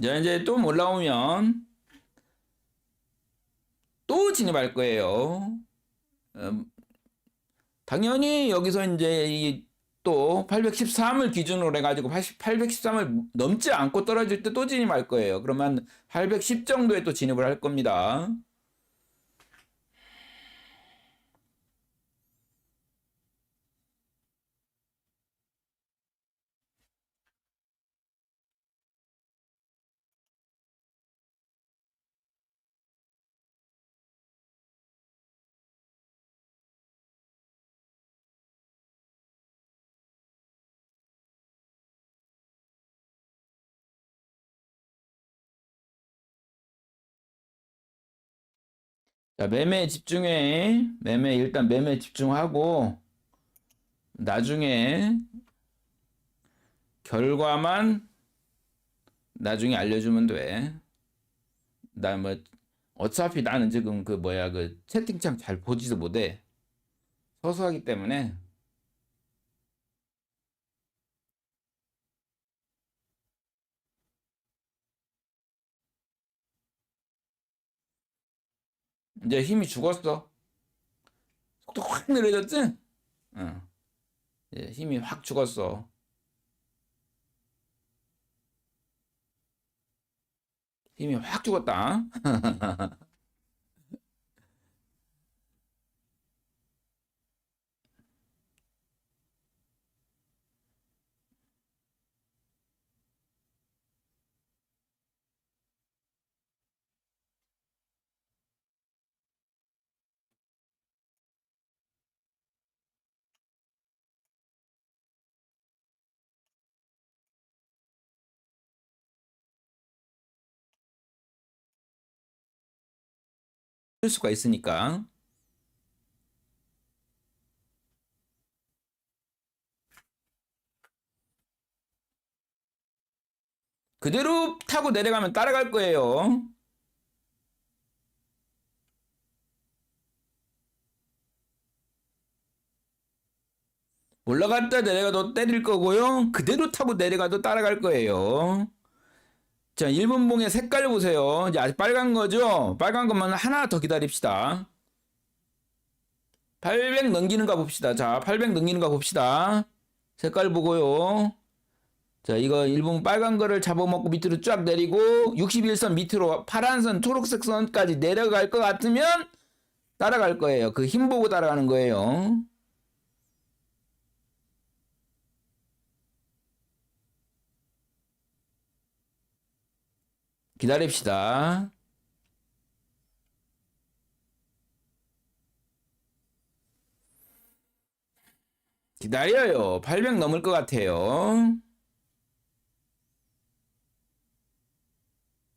자, 이제 또 올라오면 또 진입할 거예요. 음, 당연히 여기서 이제 이또 813을 기준으로 해가지고 80, 813을 넘지 않고 떨어질 때 또 진입할 거예요. 그러면 810 정도에 또 진입을 할 겁니다. 자, 매매에 집중해. 매매, 일단 매매에 집중하고, 나중에 결과만 나중에 알려주면 돼. 나 뭐, 어차피 나는 지금 그 뭐야, 그 채팅창 잘 보지도 못해. 서서 하기 때문에. 이제 힘이 죽었어. 속도 확 느려졌지? 응. 이제 힘이 확 죽었어. 힘이 확 죽었다. 쓸 수가 있으니까. 그대로 타고 내려가면 따라갈 거예요. 올라갔다 내려가도 때릴 거고요. 그대로 타고 내려가도 따라갈 거예요. 자, 1분 봉의 색깔 보세요. 이제 아직 빨간 거죠? 빨간 것만 하나 더 기다립시다. 800 넘기는 거 봅시다. 자, 800 넘기는 거 봅시다. 색깔 보고요. 자, 이거 1분 빨간 거를 잡아먹고 밑으로 쫙 내리고 61선 밑으로 파란 선, 초록색 선까지 내려갈 것 같으면 따라갈 거예요. 그 힘 보고 따라가는 거예요. 기다립시다. 기다려요. 800 넘을 것 같아요.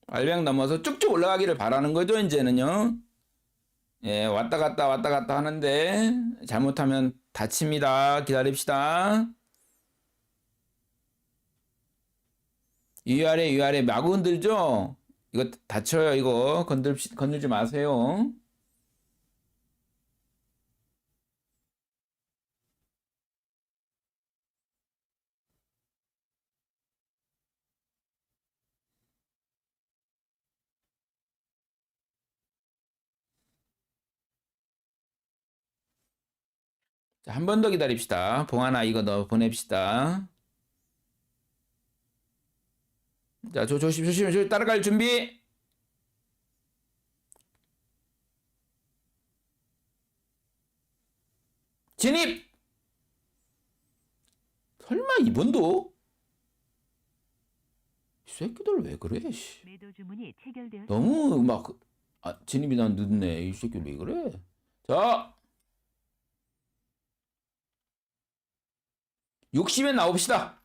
800 넘어서 쭉쭉 올라가기를 바라는 거죠, 이제는요. 예, 왔다 갔다 왔다 갔다 하는데 잘못하면 다칩니다. 기다립시다. 위아래 위아래 마구 흔들죠? 이거 다쳐요. 이거 건들 건들지 마세요. 자, 한번 더 기다립시다. 봉 하나 이거 넣어 보냅시다. 자, 조, 조심, 조심, 조심, 따라갈 준비. 진입! 설마 이번도? 이 새끼들 왜 그래. 너무 막, 아, 진입이 난 늦네. 이 새끼 왜 그래? 자! 60에 나옵시다.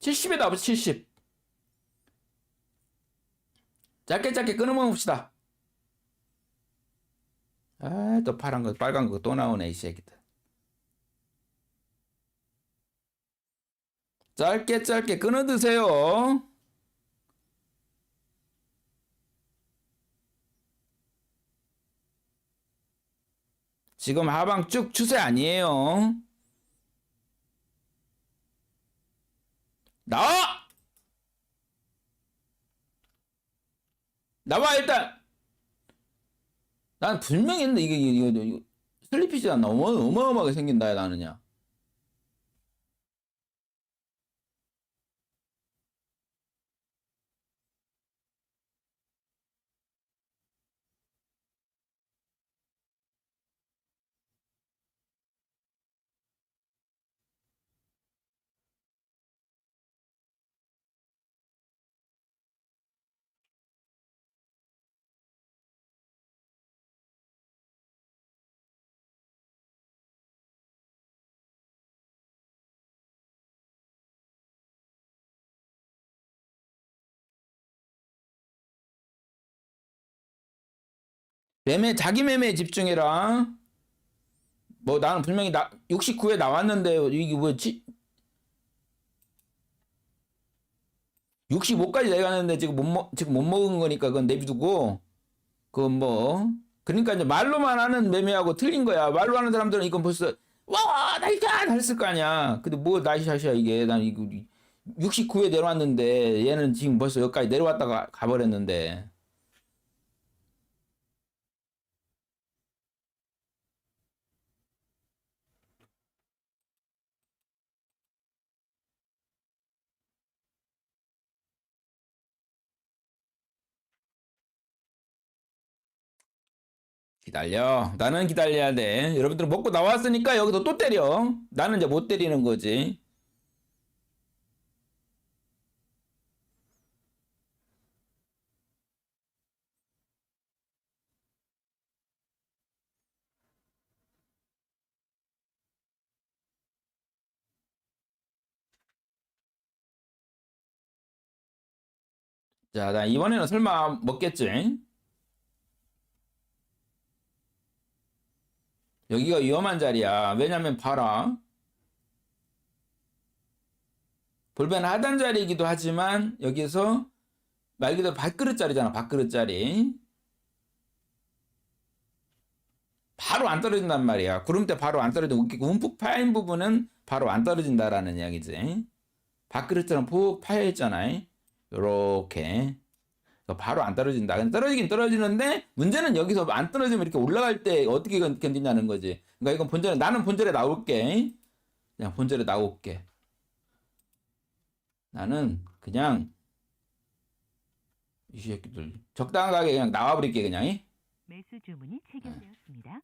70에 나옵시다, 70. 짧게 짧게 끊어봅시다. 아, 또 파란 거, 빨간 거 또 나오네, 이 새끼들. 짧게 짧게 끊어 드세요. 지금 하방 쭉 추세 아니에요. 나와! 나와 일단. 난 분명히 했는데 이게 이거, 이거, 이거 슬리피지 않나 어마, 어마어마하게 생긴다 나는야. 매매 자기 매매에 집중해라. 뭐 나는 분명히 나 69에 나왔는데 이게 뭐지? 65까지 내가는데 지금 못 먹, 지금 못 먹은 거니까 그건 내비두고 그건 뭐 그러니까 이제 말로만 하는 매매하고 틀린 거야. 말로 하는 사람들은 이건 벌써 와 나이샷 했을 거 아니야. 근데 뭐 나이샷이야 이게 난 이거 69에 내려왔는데 얘는 지금 벌써 여기까지 내려왔다가 가버렸는데 기다려. 나는 기다려야 돼. 여러분들 먹고 나왔으니까 여기서 또 때려. 나는 이제 못 때리는 거지. 자, 나 이번에는 설마 먹겠지? 여기가 위험한 자리야. 왜냐면 봐라. 볼펜 하단 자리이기도 하지만 여기서 말 그대로 밥그릇 자리잖아. 밥그릇 자리. 바로 안 떨어진단 말이야. 구름대 바로 안 떨어지고 움푹 파인 부분은 바로 안 떨어진다라는 이야기지. 밥그릇처럼 푹 파여 있잖아. 요렇게. 바로 안 떨어진다. 근데 떨어지긴 떨어지는데 문제는 여기서 안 떨어지면 이렇게 올라갈 때 어떻게 견- 견디냐는 거지. 그러니까 이건 본전에 나는 본전에 나올게. 그냥 본전에 나올게. 나는 그냥 이 새끼들 적당하게 그냥 나와버릴게 그냥. 이. 매수 주문이 체결되었습니다.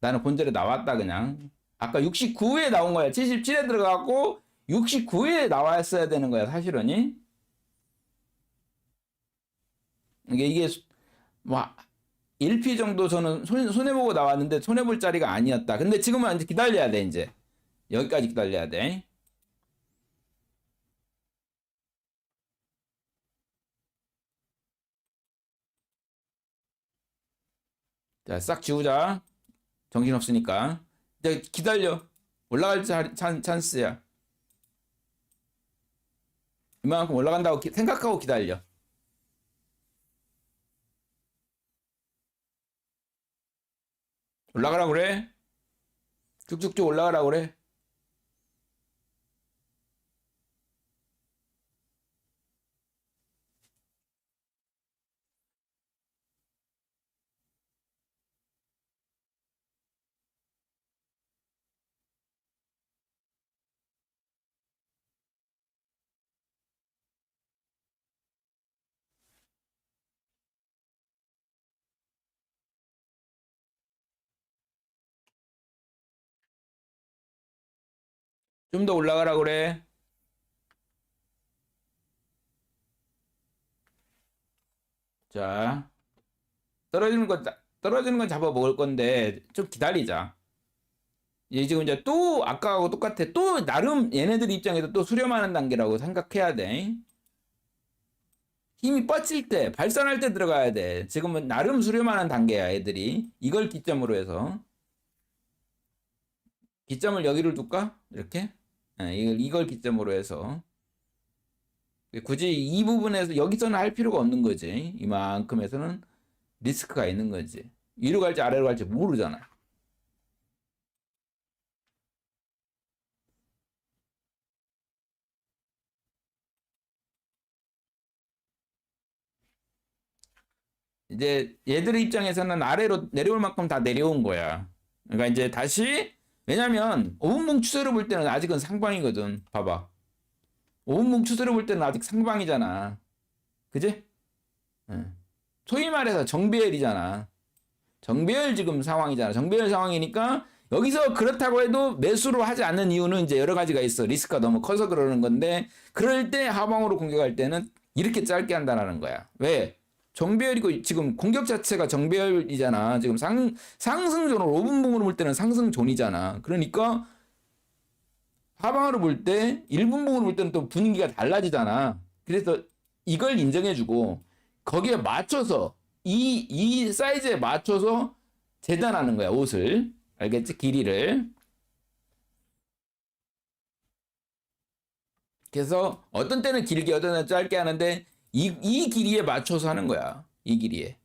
나는 본전에 나왔다 그냥. 아까 69에 나온 거야. 77에 들어가고 69에 나왔어야 되는 거야 사실은. 이. 이게 이게 수- 뭐 1피 정도 저는 손, 손해보고 나왔는데 손해볼 자리가 아니었다. 근데 지금은 이제 기다려야 돼 이제 여기까지 기다려야 돼. 자, 싹 지우자. 정신 없으니까. 이제 기다려. 올라갈 자- 찬, 찬스야. 이만큼 올라간다고 기- 생각하고 기다려. 올라가라 그래. 쭉쭉쭉 올라가라 그래. 좀 더 올라가라 그래. 자, 떨어지는 거, 떨어지는 건 잡아 먹을 건데, 좀 기다리자. 얘 지금 이제 또 아까하고 똑같아. 또 나름 얘네들 입장에서 또 수렴하는 단계라고 생각해야 돼. 힘이 뻗칠 때, 발산할 때 들어가야 돼. 지금은 나름 수렴하는 단계야, 애들이. 이걸 기점으로 해서. 기점을 여기를 둘까? 이렇게? 예, 이걸, 이걸 기점으로 해서 굳이 이 부분에서 여기서는 할 필요가 없는 거지. 이만큼에서는 리스크가 있는 거지. 위로 갈지 아래로 갈지 모르잖아. 이제 얘들의 입장에서는 아래로 내려올 만큼 다 내려온 거야. 그러니까 이제 다시 왜냐면 5분봉 추세로 볼 때는 아직은 상방이거든. 봐봐. 5분봉 추세로 볼 때는 아직 상방이잖아. 그지? 응. 소위 말해서 정배열이잖아. 정배열 지금 상황이잖아. 정배열 상황이니까 여기서 그렇다고 해도 매수로 하지 않는 이유는 이제 여러 가지가 있어. 리스크가 너무 커서 그러는 건데 그럴 때 하방으로 공격할 때는 이렇게 짧게 한다는 거야. 왜? 정배열이고 지금 공격 자체가 정배열이잖아. 지금 상 상승존으로 5분봉으로 볼 때는 상승존이잖아. 그러니까 하방으로 볼 때 1분봉으로 볼 때는 또 분위기가 달라지잖아. 그래서 이걸 인정해주고 거기에 맞춰서 이 이 사이즈에 맞춰서 재단하는 거야 옷을 알겠지? 길이를 그래서 어떤 때는 길게 어떤 때는 짧게 하는데 이, 이 길이에 맞춰서 하는 거야. 이 길이에.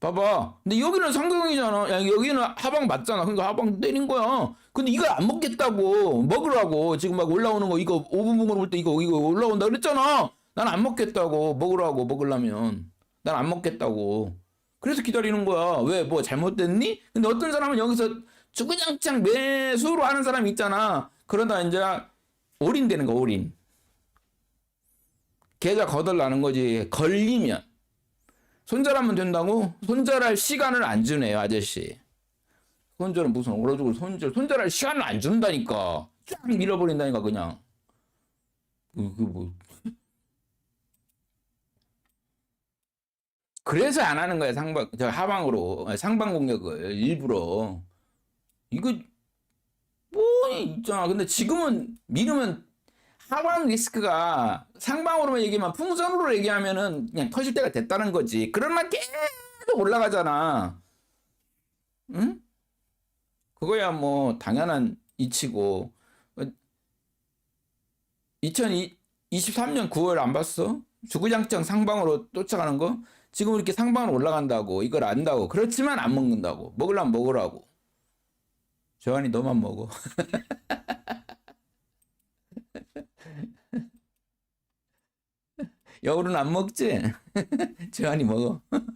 봐봐. 근데 여기는 상승이잖아. 야, 여기는 하방 맞잖아. 그러니까 하방 때린 거야. 근데 이걸 안 먹겠다고. 먹으라고. 지금 막 올라오는 거 이거 5분봉으로 볼 때 이거 이거 올라온다 그랬잖아. 난 안 먹겠다고. 먹으라고. 먹으려면. 난 안 먹겠다고. 그래서 기다리는 거야. 왜? 뭐 잘못됐니? 근데 어떤 사람은 여기서 주구장창 매수로 하는 사람이 있잖아. 그러다 이제 올인되는 거 올인 계좌 거덜나는 거지. 걸리면. 손절하면 된다고? 손절할 시간을 안 주네요 아저씨. 손절은 무슨 얼어죽을 손절 손절할 시간을 안 준다니까. 쫙 밀어버린다니까 그냥. 그, 그 뭐. 그래서 안 하는 거야 상방 저 하방으로. 상방 공격을 일부러. 이거 뭐 있잖아. 근데 지금은 미루면 하방 리스크가 상방으로만 얘기하면 풍선으로 얘기하면은 그냥 터질 때가 됐다는 거지. 그러나 계속 올라가잖아. 응? 그거야 뭐 당연한 이치고. 2023년 9월 안 봤어? 주구장창 상방으로 쫓아가는 거? 지금 이렇게 상방으로 올라간다고 이걸 안다고. 그렇지만 안 먹는다고. 먹으려면 먹으라고. 조한이 너만 먹어 여울은 안 먹지? 조한이 먹어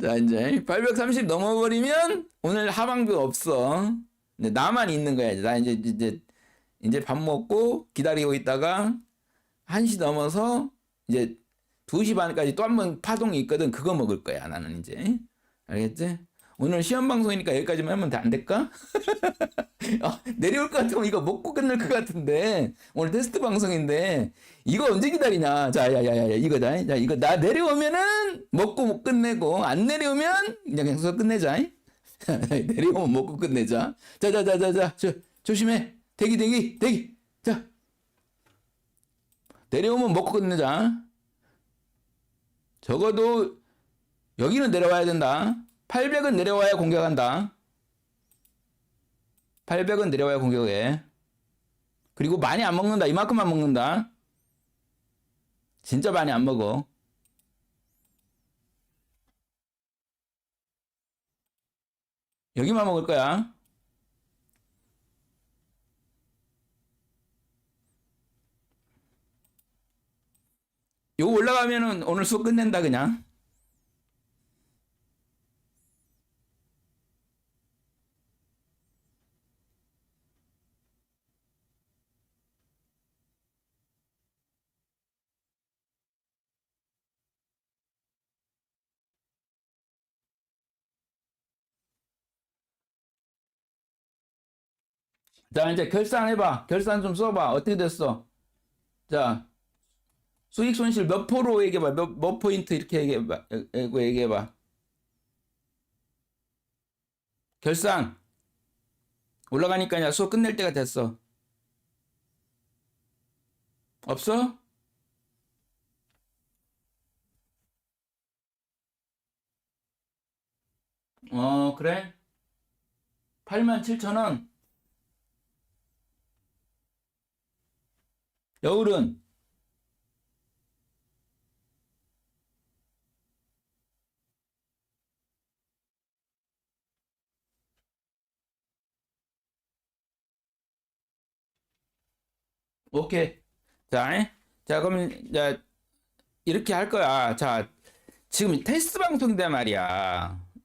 자 이제 830 넘어버리면 오늘 하방도 없어 근데 나만 있는 거야 나 이제 이제 이제 밥 먹고 기다리고 있다가 1시 넘어서 이제 2시 반까지 또 한 번 파동이 있거든. 그거 먹을 거야, 나는 이제. 알겠지? 오늘 시험 방송이니까 여기까지만 하면 안 될까? 아, 내려올 것 같으면 이거 먹고 끝낼 것 같은데. 오늘 테스트 방송인데. 이거 언제 기다리냐? 자, 야, 야, 야, 야, 이거다. 자, 이거 나 내려오면은 먹고 못 끝내고, 안 내려오면 그냥 계속 끝내자. 내려오면 먹고 끝내자. 자, 자, 자, 자, 자. 저, 조심해. 대기, 대기, 대기. 자. 내려오면 먹고 끝내자. 적어도 여기는 내려와야 된다. 800은 내려와야 공격한다. 800은 내려와야 공격해. 그리고 많이 안 먹는다. 이만큼만 먹는다. 진짜 많이 안 먹어. 여기만 먹을 거야. 요거 올라가면은 오늘 수업 끝낸다 그냥. 자, 이제 결산해봐. 결산 좀 써봐. 어떻게 됐어? 자, 수익 손실 몇 프로 얘기해봐. 몇, 몇 포인트 이렇게 얘기해봐. 이거 얘기해봐. 결산. 올라가니까 야 수업 끝낼 때가 됐어. 없어? 어, 그래? 87,000원. 여울은 오케이. 자, 자, 그러면, 자, 이렇게 할 거야. 자, 지금 테스트 방송 때 말이야.